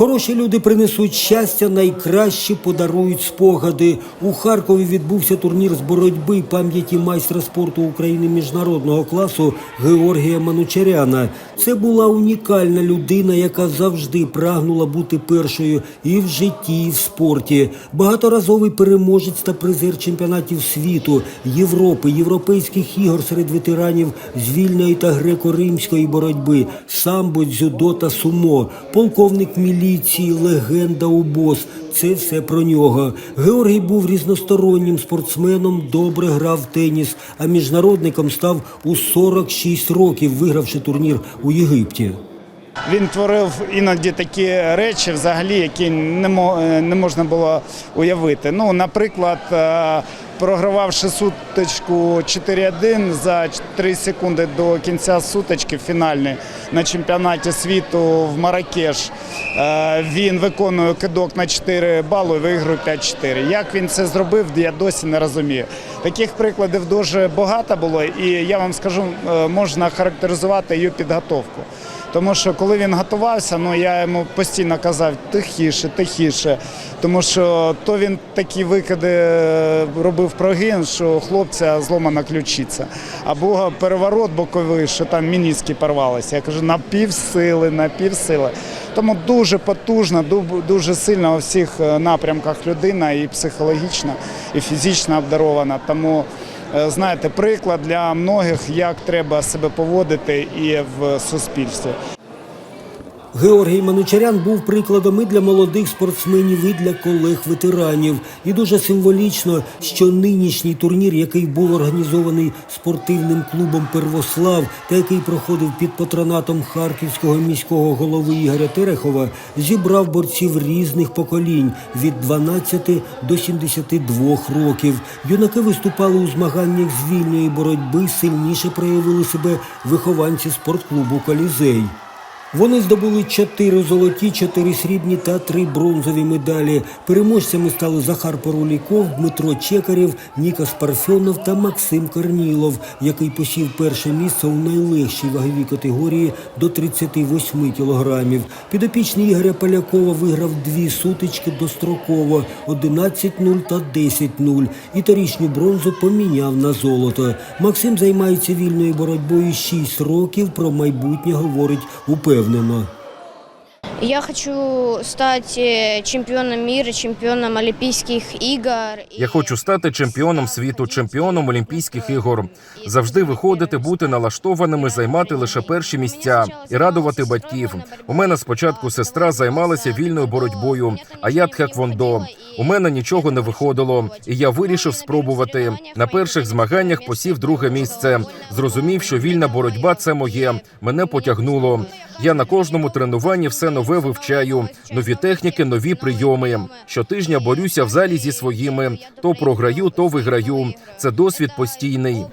Хороші люди принесуть щастя, найкращі подарують спогади. У Харкові відбувся турнір з боротьби пам'яті майстра спорту України міжнародного класу Георгія Манучаряна. Це була унікальна людина, яка завжди прагнула бути першою і в житті, і в спорті. Багаторазовий переможець та призер чемпіонатів світу, Європи, європейських ігор серед ветеранів з вільної та греко-римської боротьби, самбо, дзюдо та сумо, полковник міліції, легенда УБОС. Це все про нього. Георгій був різностороннім спортсменом, добре грав в теніс, а міжнародником став у 46 років, вигравши турнір у Єгипті. Він творив іноді такі речі, взагалі, які не е, можна було уявити. Ну, наприклад, е, програвавши сутичку 4-1 за 3 секунди до кінця сутички фінальної на чемпіонаті світу в Маракеш, е, він виконує кидок на 4 бали і виграє 5-4. Як він це зробив, я досі не розумію. Таких прикладів дуже багато було, і я вам скажу, е, можна характеризувати її підготовку. Тому що коли він готувався, ну я йому постійно казав тихіше, тихіше. Тому що то він такі викиди е, робив прогин, що хлопця зломана ключиця. Або переворот боковий, що там мініски порвалися. Я кажу, на півсили, на півсили. Тому дуже потужна, ду- дуже сильна у всіх е, напрямках людина і психологічно, і фізично обдарована. Тому знаєте, приклад для многих, як треба себе поводити і в суспільстві. Георгій Манучарян був прикладом і для молодих спортсменів, і для колег-ветеранів. І дуже символічно, що нинішній турнір, який був організований спортивним клубом Первослав та який проходив під патронатом харківського міського голови Ігоря Терехова, зібрав борців різних поколінь від 12 до 72 років. Юнаки виступали у змаганнях з вільної боротьби. Сильніше проявили себе вихованці спортклубу Колізей. Вони здобули чотири золоті, чотири срібні та три бронзові медалі. Переможцями стали Захар Паруліков, Дмитро Чекарєв, Нікас Парфьонов та Максим Корнілов, який посів перше місце у найлегшій ваговій категорії до 38 кілограмів. Підопічний Ігоря Полякова виграв дві сутички достроково 11-0 та 10-0. І торічню бронзу поміняв на золото. Максим займається вільною боротьбою 6 років. Про майбутнє говорить упевнено. Я хочу стать э, чемпионом мира, чемпионом Олимпийских игр. Я хочу стати чемпіоном світу, чемпіоном Олімпійських ігор. Завжди виходити, бути налаштованими, займати лише перші місця і радувати батьків. У мене спочатку сестра займалася вільною боротьбою, а я тхеквондо. У мене нічого не виходило, і я вирішив спробувати. На перших змаганнях посів друге місце. Зрозумів, що вільна боротьба це моє. Мене потягнуло. Я на кожному тренуванні все нове вивчаю. Нові техніки, нові прийоми. Щотижня борюся в залі зі своїми. То програю, то виграю. Це досвід постійний.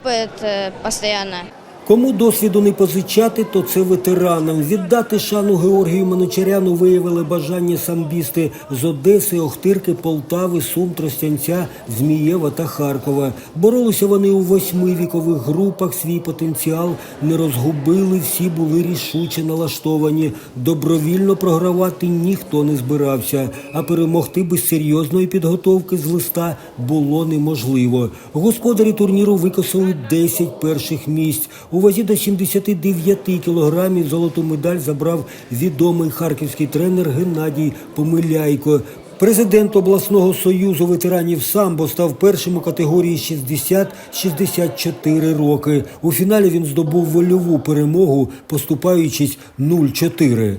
Кому досвіду не позичати, то це ветеранам. Віддати шану Георгію Манучаряну виявили бажання самбісти з Одеси, Охтирки, Полтави, Сум, Тростянця, Змієва та Харкова. Боролися вони у восьми вікових групах. Свій потенціал не розгубили, всі були рішуче налаштовані. Добровільно програвати ніхто не збирався, а перемогти без серйозної підготовки з листа було неможливо. Господарі турніру викосили 10 перших місць. У вазі до 79 кілограмів золоту медаль забрав відомий харківський тренер Геннадій Помиляйко. Президент обласного союзу ветеранів самбо став першим у категорії 60-64 роки. У фіналі він здобув вольову перемогу, поступаючись 0-4.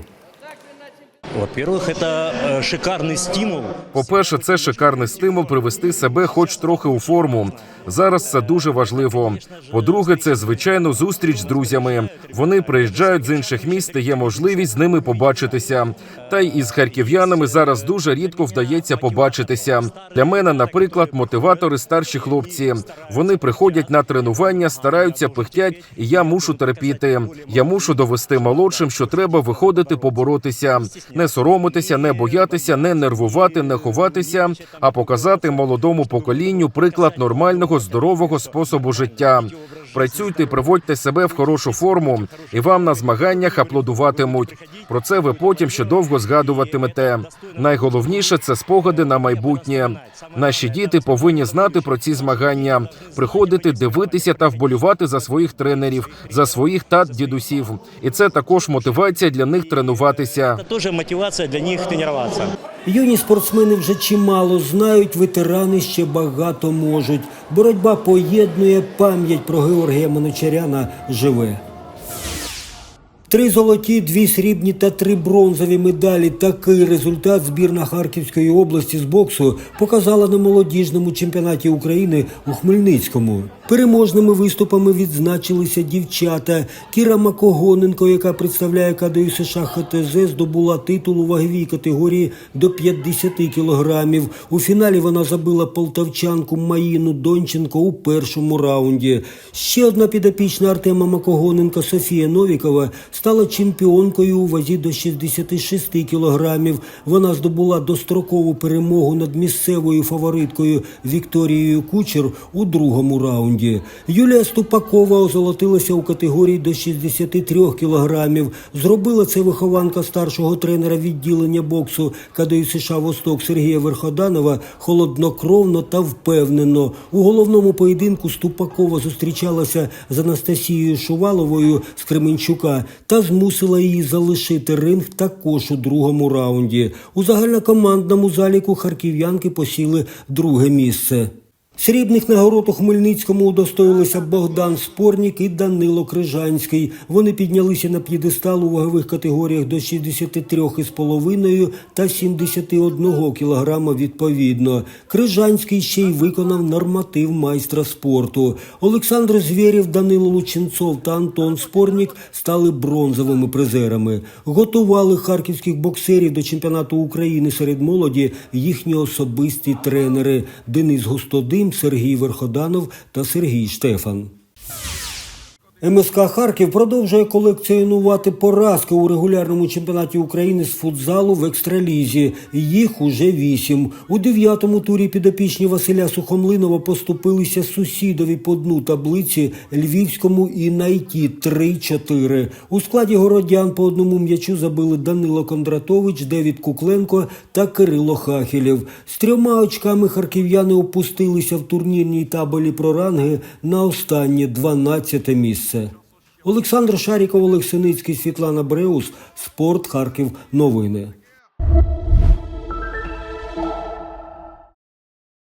Во-первых, это э, шикарный стимул. По-перше, це шикарний стимул привести себе хоч трохи у форму. Зараз це дуже важливо. По-друге, це звичайно зустріч з друзями. Вони приїжджають з інших міст, і є можливість з ними побачитися. Та й із харків'янами зараз дуже рідко вдається побачитися. Для мене, наприклад, мотиватори старші хлопці. Вони приходять на тренування, стараються пихтять, і я мушу терпіти. Я мушу довести молодшим, що треба виходити поборотися, не соромитися, не боятися, не нервувати, не ховатися, а показати молодому поколінню приклад нормального здорового способу життя. Працюйте, приводьте себе в хорошу форму, і вам на змаганнях аплодуватимуть. Про це ви потім ще довго згадуватимете. Найголовніше це спогади на майбутнє. Наші діти повинні знати про ці змагання, приходити, дивитися та вболювати за своїх тренерів, за своїх тат дідусів. І це також мотивація для них тренуватися. Это тоже мотивация для них тренироваться. Юні спортсмени вже чимало знають, ветерани ще багато можуть. Боротьба поєднує пам'ять про Георгія Моночаряна живе. Три золоті, дві срібні та три бронзові медалі. Такий результат збірна Харківської області з боксу показала на молодіжному чемпіонаті України у Хмельницькому. Переможними виступами відзначилися дівчата. Кіра Макогоненко, яка представляє КДЮ США ХТЗ, здобула титул у ваговій категорії до 50 кілограмів. У фіналі вона забила полтавчанку Маїну Донченко у першому раунді. Ще одна підопічна Артема Макогоненка Софія Новікова стала чемпіонкою у вазі до 66 кілограмів. Вона здобула дострокову перемогу над місцевою фавориткою Вікторією Кучер у другому раунді. Юлія Ступакова озолотилася у категорії до 63 кілограмів. Зробила це вихованка старшого тренера відділення боксу КДЮ США Восток Сергія Верходанова холоднокровно та впевнено. У головному поєдинку Ступакова зустрічалася з Анастасією Шуваловою з Кременчука та змусила її залишити ринг також у другому раунді. У загальнокомандному заліку харків'янки посіли друге місце. Срібних нагород у Хмельницькому удостоїлися Богдан Спорнік і Данило Крижанський. Вони піднялися на п'єдестал у вагових категоріях до 63,5 та 71 кілограма відповідно. Крижанський ще й виконав норматив майстра спорту. Олександр Звєрєв, Данило Лученцов та Антон Спорнік стали бронзовими призерами. Готували харківських боксерів до чемпіонату України серед молоді їхні особисті тренери Денис Сергій Верходанов та Сергій Штефан. МСК Харків продовжує колекціонувати поразки у регулярному чемпіонаті України з футзалу в екстралізі. Їх уже вісім. У дев'ятому турі підопічні Василя Сухомлинова поступилися сусідові по дну таблиці Львівському і найті 3-4. У складі городян по одному м'ячу забили Данило Кондратович, Девід Кукленко та Кирило Хахілєв. З трьома очками харків'яни опустилися в турнірній табелі про ранги на останнє 12 місце. Олександр Шаріков, Олег Синицький, Світлана Бреус, Спорт, Харків. Новини.